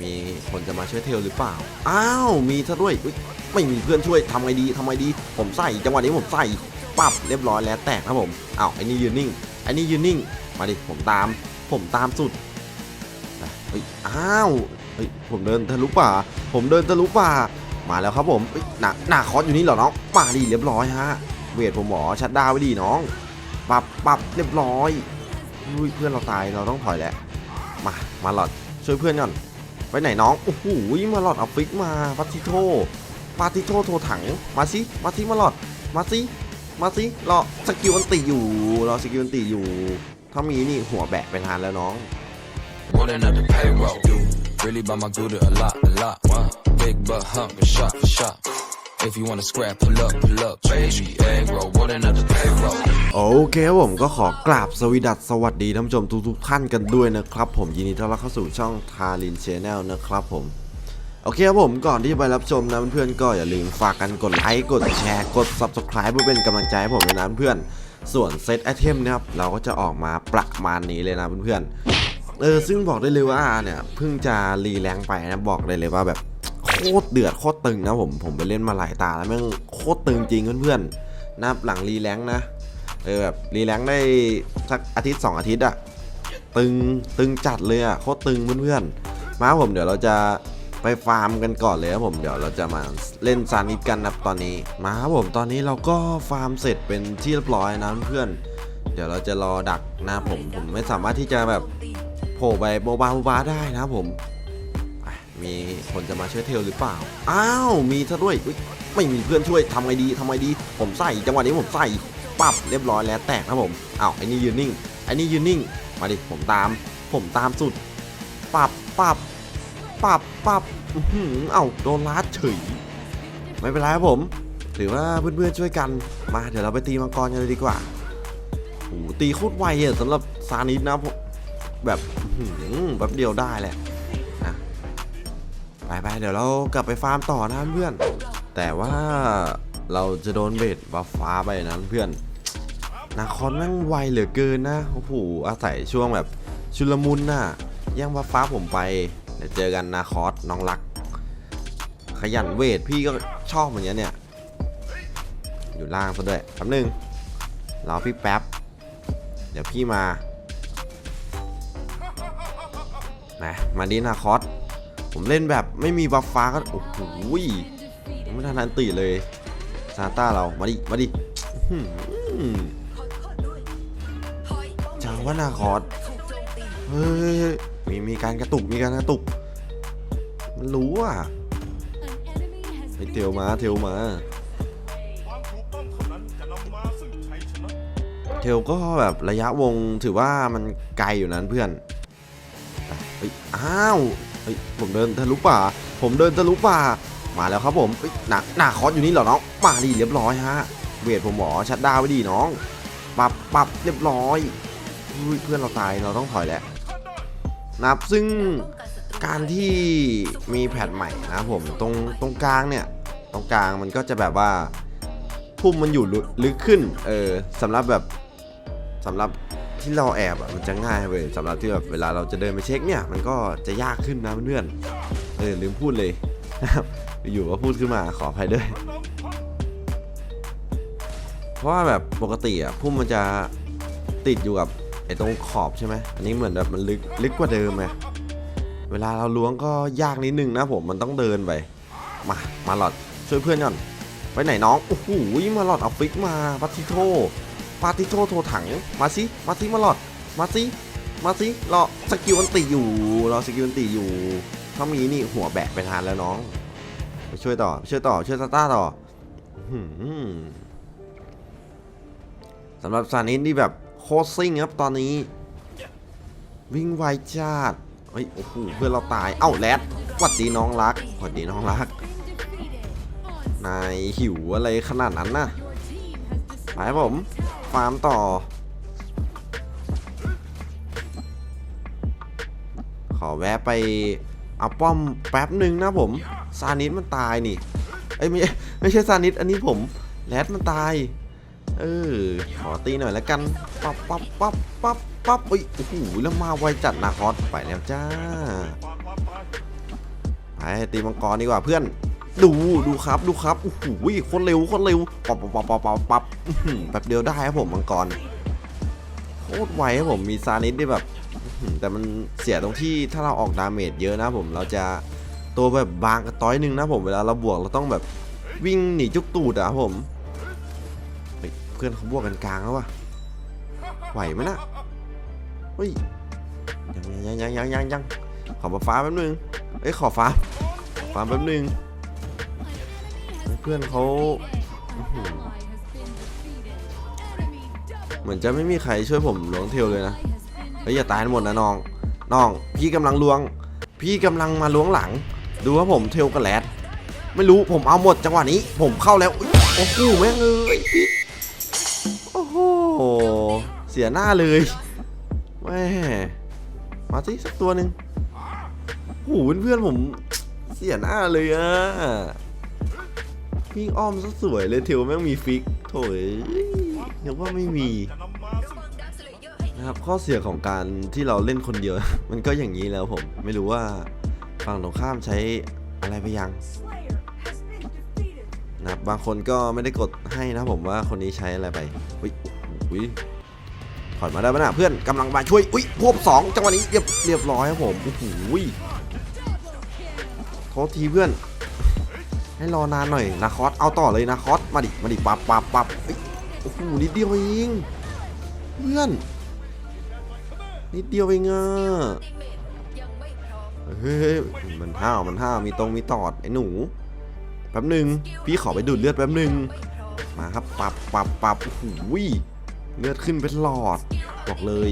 มีคนจะมาช่วยเทลหรือเปล่า อ้าว มีซะด้วย ไม่มีเพื่อนช่วยทำไงดีทำไงดี ผมใส่ จังหวะนี้ผมใส่ ปับเรียบร้อยแล้วแตกนะผมอ้าวไอ้นี่ยืนนิ่ง ไอ้นี่ยืนนิ่ง มาดิ ผมตาม ผมตามสุดเฮ้ย อ้าว เฮ้ย ผมเดินทะลุป่า ผมเดินทะลุป่า มาแล้วครับผมเฮ้ยหนาหนาคอสอยู่นี่เหรอน้องมาดิเรียบร้อยฮะ เวทผมหมอชัดดาวไว้ดีน้อง ปับปับเรียบร้อยอุ้ยเพื่อนเราตาย เราต้องถอยแหละ มา มาหลอด ช่วยเพื่อนก่อน ไปไหนน้อง โอ้โห มาหลอดเอาฟิกมาปาติโทปาติโทโทถัง มาสิ มาสิมาหลอด มาสิ มาสิรอสกิลอันติอยู่ รอสกิลอันติอยู่ ถ้ามีนี่หัวแบะไปทานแล้วน้อง Rolling up the payroll. Really by my good a lot, a lot. Wow. Big butt hunger, shot for shot. If you wanna scrap, pull up, pull up, baby. Egg roll, rolling up the payroll. โอเคครับผมก็ขอกราบสวีดัสสวัสดีท่านผู้ชมทุกๆท่านกันด้วยนะครับ ผมยินดีต้อนรับเข้าสู่ช่องทารินชแนลนะครับผม โอเคครับผมก่อนที่จะไปรับชมนะเพื่อนๆก็อย่าลืมฝากกันกดไลค์กดแชร์กด Subscribe เพื่อเป็นกำลังใจให้ผมด้วยนะเพื่อนส่วนเซตไอเทมนะครับเราก็จะออกมาประมาณนี้เลยนะเพื่อนๆเออซึ่งบอกได้เลยว่าเนี่ยเพิ่งจะรีแรงค์ไปนะบอกได้เลยว่าแบบ คตรเดือดโคตรตึงนะผมผมไปเล่นมาหลายตาแล้วแม่งโคตรตึงจริงเพื่อนๆนับหลังรีแรงนะเออแบบรีแลงได้สักอาทิตย์ 2 อาทิตย์อะตึงตึงจัดเลยอะโคตรตึงเพื่อนๆมาครับผมเดี๋ยวเราจะไปฟาร์มกันก่อนเลยครับผมเดี๋ยวเราจะมาเล่นซานิดกันนะตอนนี้มาครับผมตอนนี้เราก็ฟาร์มเสร็จเป็นที่เรียบร้อยนะเพื่อนเดี๋ยวเราจะรอดักนะผมผมไม่สามารถที่จะแบบโผล่ไปโบบาโบบาได้นะผม มีคนจะมาช่วยเทลหรือเปล่า อ้าว มีซะด้วยไม่มีเพื่อนช่วยทำไงดีทำไงดี ผมใส่จังหวะนี้ผมใส่ปับเรียบร้อยแล้วแตกนะผมอ้าวไอ้นี่ยืนนิ่งไอ้นี่ยืนนิ่ง มาดิผมตาม ผมตามสุดปับปับปับปับอื้อหือเอ้าโดนลัดเฉยไม่เป็นไรครับผมถือว่าเพื่อนๆช่วยกันมาเดี๋ยวเราไปตีมังกรกันเลยดีกว่าโอ้ตีโคตรไวอะสำหรับซานิสนะผมแบบอื้อหือแบบเดียวได้แหละ ไปเดี๋ยวเรากลับไปฟาร์มต่อนะเพื่อน แต่ว่าเราจะโดนเบดบัฟฟ้าไปนะเพื่อนนาคอนแม่งไวเหลือเกินนะโอ้โหอาศัยช่วงแบบชุลมุนน่ะแย่งบัฟฟ้าผมไปเดี๋ยวเจอกันนาคอสน้องรัก ขยันเวทพี่ก็ชอบเหมือนเนี่ย อยู่ล่างซะด้วยแป๊บนึงรอพี่แป๊บ เดี๋ยวพี่มานะมาดีนาคอส ผมเล่นแบบไม่มีบัฟฟ้าก็โอ้โหยังไม่ทันทันตีเลยซานต้าเรามาดิมาดิอื้อหือจาวนาคอสเฮ้ยมีมีการกระตุกมีการกระตุก มันรู้อะไอเทลมาเทลมาควมถูกต้องเท่านั้นจะนำมาซึ่งชัยชนะเทลก็แบบระยะวงถือว่ามันไกลอยู่นั้นเพื่อนอ้าว เฮ้ยผมเดินทะลุป่า ผมเดินทะลุป่า มาแล้วครับผมเฮ้ยหนาหนาคอสอยู่นี่เหรอน้องมาดิเรียบร้อยฮะเวทผมหมอชัดดาวไว้ดีน้องปับปับเรียบร้อยเพื่อนเราตายเราต้องถอยแหละนะครับซึ่งการที่มีแพทใหม่นะผมตรงตรงกลางเนี่ยตรงกลางมันก็จะแบบว่าพุ่มมันอยู่ลึกขึ้นเออสำหรับแบบสำหรับ ที่เราแอบอะมันจะง่ายเว้ยสำหรับที่แบบเวลาเราจะเดินไปเช็คเนี่ย มันก็จะยากขึ้นนะเพื่อนเออลืมพูดเลยนะครับอยู่ก็พูดขึ้นมาขออภัยด้วย เพราะว่าแบบปกติอะพุ่มมันจะติดอยู่กับไอ้ตรงขอบใช่ไหมอันนี้เหมือนแบบมันลึกลึกกว่าเดิมไงเวลาเราล้วงก็ยากนิดนึงนะผมมันต้องเดินไปมามาหลอดช่วยเพื่อนก่อนไปไหนน้องโอ้โหมาหลอดเอาฟิกมาปาติโท ปาติโทโทรถัง มาสิ มาสิมาหลอด มาสิ มาสิรอสกิลอันติอยู่ รอสกิลอันติอยู่ถ้ามีนี่หัวแบะไปทานแล้วน้อง ไปช่วยต่อ ช่วยต่อ ช่วยตาต้าต่อสำหรับซานิสนี่แบบโคตรซิ่งครับตอนนี้ วิ่งไวจัดเฮ้ยโอ้โหเพื่อนเราตาย เอ้าแรดหวัดดีน้องรักหวัดดีน้องรัก นายหิวอะไรขนาดนั้นนะไปครับผม ฟาร์มต่อ ขอแวะไปเอาป้อมแป๊บหนึ่งนะผมซานิสมันตายนี่เอ้ยไม่ไม่ใช่ซานิสอันนี้ผมแรดมันตาย เออขอตีหน่อยแล้วกันปั๊บปั๊บปั๊บปั๊บปั๊บเอ้ยโอ้โหแล้วมาไวจัดนาคอสไปแล้วจ้าไปตีมังกรดีกว่าเพื่อน ดูดูครับดูครับโอ้โหคนเร็วคนเร็วปับปับปับปับปับปับแบบเดียวได้ครับผมมังกรโคตรไวครับผมมีซานิสที่แบบ แต่มันเสียตรงที่ถ้าเราออกดาเมจเยอะนะผมเราจะตัวแบบบางกระต้อยนึงนะผมเวลาเราบวกเราต้องแบบวิ่งหนีจุกตูดอะครับผมเพื่อนเขาบวกกันกลางแล้ววะไหวไหมนะเฮ้ยยังยังยังยังยังยังขอฟ้าแป๊บนึงเอ้ยขอฟ้าฟ้าแป๊บนึง เพื่อนเขาอื้อหือเหมือนจะไม่มีใครช่วยผมล้วงเทลเลยนะเฮ้ยอย่าตายหมดนะน้องน้อง พี่กำลังล้วง พี่กำลังมาล้วงหลัง ดูว่าผมเทลกับแรดไม่รู้ผมเอาหมดจังหวะนี้ ผมเข้าแล้วโอ้โหแม่งเอ้ยพี่โอ้โหเสียหน้าเลยแม่มาสิสักตัวหนึ่งโอ้โหเพื่อนๆผมเสียหน้าเลยอะ วิ่งอ้อมซะสวยเลยเทวแม่งมีฟิกโถยนึกว่าไม่มีนะครับข้อเสียของการที่เราเล่นคนเดียว มันก็อย่างนี้แล้วผมไม่รู้ว่าฝั่งตรงข้ามใช้อะไรไปยังนะบบางคนก็ไม่ได้กดให้นะผมว่าคนนี้ใช้อะไรไปอุ้ยอุ้ยถอยมาได้ไหมนะเพื่อนกำลังมาช่วยอุ้ยพวบสองจังหวะนี้เรียบเรียบร้อยครับผมโอ้โหโทษทีเพื่อน ให้รอนานหน่อยนาคอสเอาต่อเลยนาคอสมาดิมาดิปับปับปับโอ้โหนิดเดียวเองเพื่อนนิดเดียวเองอะเฮ้ยมันห้าวมันห้าวมีตรงมีตอดไอ้หนูแป๊บหนึ่งพี่ขอไปดูดเลือดแป๊บหนึ่งมาครับปับปับปับโอ้โหเลือดขึ้นเป็นหลอดบอกเลย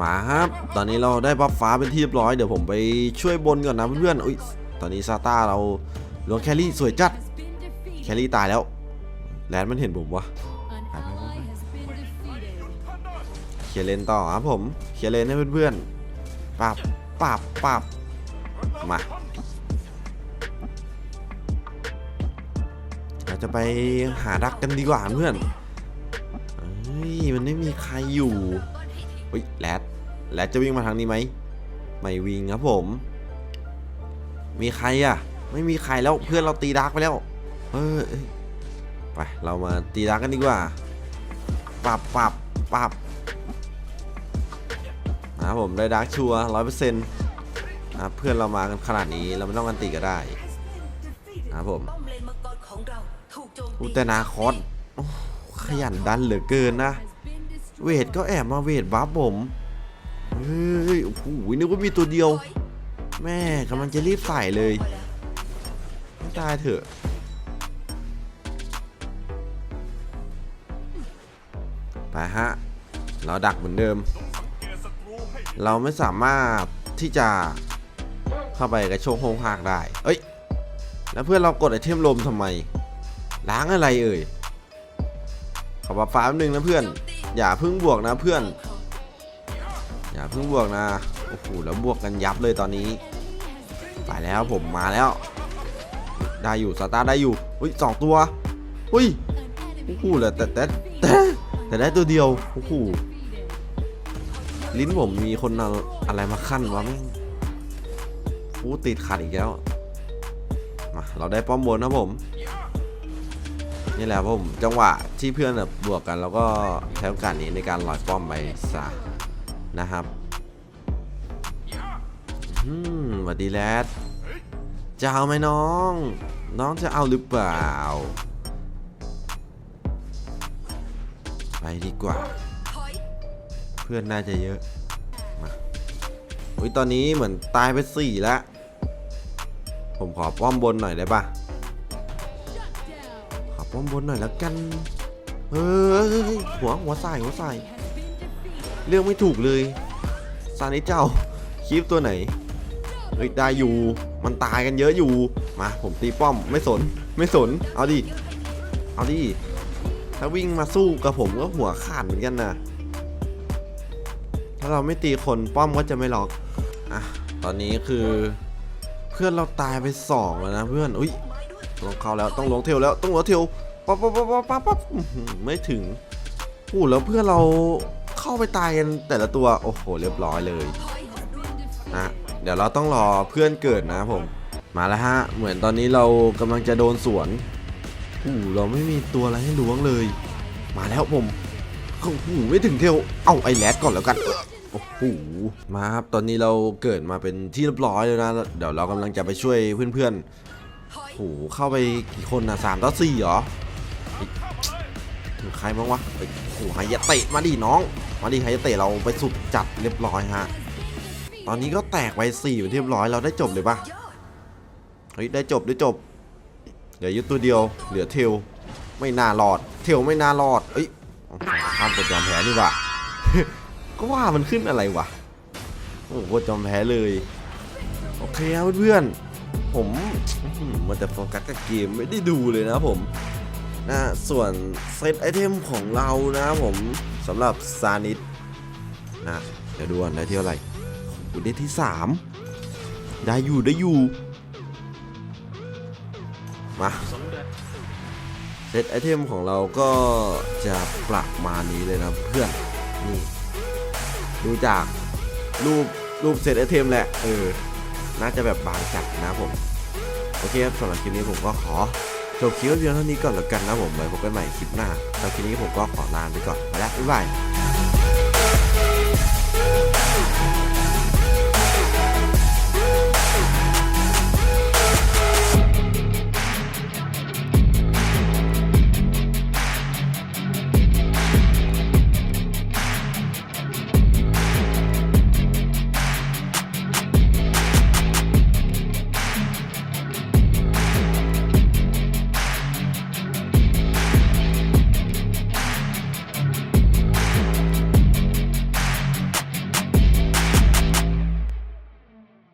มาครับตอนนี้เราได้บัฟฟ้าเป็นที่เรียบร้อยเดี๋ยวผมไปช่วยบนก่อนนะเพื่อนๆอุ้ยตอนนี้ซาต้าเรา หลวงแคลรี่สวยจัด แคลรี่ตายแล้ว แลนด์มันเห็นผมวะเคลียเลนต่อครับผมเคลียเลนให้เพื่อนๆปับปับปับมาเราจะไปหาดักกันดีกว่าเพื่อนเฮ้ยมันไม่มีใครอยู่เฮ้ยแรดแรดจะวิ่งมาทางนี้ไหมไม่วิ่งครับผม มีใครอะ ไม่มีใครแล้วเพื่อนเราตีดักไปแล้วเฮ้ยไปเรามาตีดักกันดีกว่าปรับปรับปรับนะครับผมได้ดาร์กชัวร้อยเปอร์เซ็นต์นะเพื่อนเรามากันขนาดนี้เราไม่ต้องกันตีก็ได้นะครับผมอุตนาคอสขยันดันเหลือเกินนะ เวทก็แอบมาเวทบัฟผมเฮ้ยโอ้โหนึกว่ามีตัวเดียว แม่กำลังจะรีบใส่เลย ตายเถอะ ไปฮะ เราดักเหมือนเดิม เราไม่สามารถที่จะเข้าไปกระโชกโฮงหากได้ เอ้ย แล้วเพื่อนเรากดไอเทมลมทำไม ล้างอะไรเอ่ย ขอบัฟฟ้าแป๊บนึงนะเพื่อน อย่าพิ่งบวกนะเพื่อน อย่าพิ่งบวกนะ โอ้โห แล้วบวกกันยับเลยตอนนี้ ไปแล้วผมมาแล้ว ได้อยู่สตาร์ได้อยู่เฮ้ยสองตัวเฮ้ยโอ้โหแต่แต่แต่แต่แต่ได้ตัวเดียวโอ้โหลิ้นผมมีคนเอาอะไรมาขั้นวะแม่งฟูติดขัดอีกแล้วมาเราได้ป้อมบนนะผม นี่แหละผมจังหวะที่เพื่อนแบบบวกกันแล้วก็ใช้โอกาสนี้ในการลอยป้อมไปซะนะครับอืมสวัสดีแรด จะเอาไหมน้อง น้องจะเอาหรือเปล่า ไปดีกว่า เพื่อนน่าจะเยอะ มาอุ้ยตอนนี้เหมือนตายไปสี่แล้ว ผมขอป้อมบนหน่อยได้ปะขอป้อมบนหน่อยแล้วกัน เฮ้ยหัวหัวใส่หัวใส่เรื่องไม่ถูกเลยซานิเจ้าคลิปตัวไหนเฮ้ยได้อยู่ มันตายกันเยอะอยู่ มาผมตีป้อมไม่สนไม่สน เอาดิ เอาดิ ถ้าวิ่งมาสู้กับผมก็หัวขาดเหมือนกันนะ ถ้าเราไม่ตีคนป้อมก็จะไม่หลอก อะ ตอนนี้คือ เพื่อนเราตายไปสองแล้วนะเพื่อน อุ้ยลงเข้าแล้วต้องลงเทลแล้วต้องลงเทลปั๊บปั๊บปั๊บปั๊บปั๊บปั๊บอื้อหือไม่ถึงอู้แล้วเพื่อนเราเข้าไปตายกันแต่ละตัว โอ้โห เรียบร้อยเลยนะ เดี๋ยวเราต้องรอเพื่อนเกิดนะผม มาแล้วฮะ เหมือนตอนนี้เรากำลังจะโดนสวนโอ้โหเราไม่มีตัวอะไรให้ล้วงเลย มาแล้วผมโอ้โหไม่ถึงเทลเอาไอแรดก่อนแล้วกันโอ้โหมาครับตอนนี้เราเกิดมาเป็นที่เรียบร้อยแล้วนะ เดี๋ยวเรากำลังจะไปช่วยเพื่อนๆถอยโอ้โหเข้าไปกี่คนนะสามต่อสี่เหรอใครบ้างวะโอ้โหไฮยะเตะมาดิน้อง มาดิไฮยะเตะเราไปสุดจัดเรียบร้อยฮะ ตอนนี้ก็แตกไปสี่อยู่ที่เรียบร้อยเราได้จบเลยปะเฮ้ยได้จบได้จบเหลืออยุตัวเดียว เหลือเทลไม่น่ารอด เทลไม่น่ารอดเอ้ยข้ามกดยอมแพ้นี่ว่าก็ว่ามันขึ้นอะไรวะโอ้โหกดยอมแพ้เลยโอเคครับเพื่อนผมมันแต่โฟกัสกับเกมไม่ได้ดูเลยนะผมนะส่วนเซตไอเทมของเรานะผมสำหรับซานิสนะเดี๋ยวดูก่อนได้เท่าไหร่ ได้ที่3ได้อยู่ได้อยู่ มาเซตไอเทมของเราก็จะประมาณนี้เลยนะเพื่อนนี่ดูจากรูปรูปเซตไอเทมแหละเออน่าจะแบบบางจัดนะผม โอเคครับสำหรับคลิปนี้ผมก็ขอจบคลิปว้เพียงเท่านี้ก่อนแล้วกันนะผมไว้พบกันใหม่คลิปหน้าสำหรับคลิปนี้ผมก็ขอลาไปก่อนไปแล้วบ๊ายบาย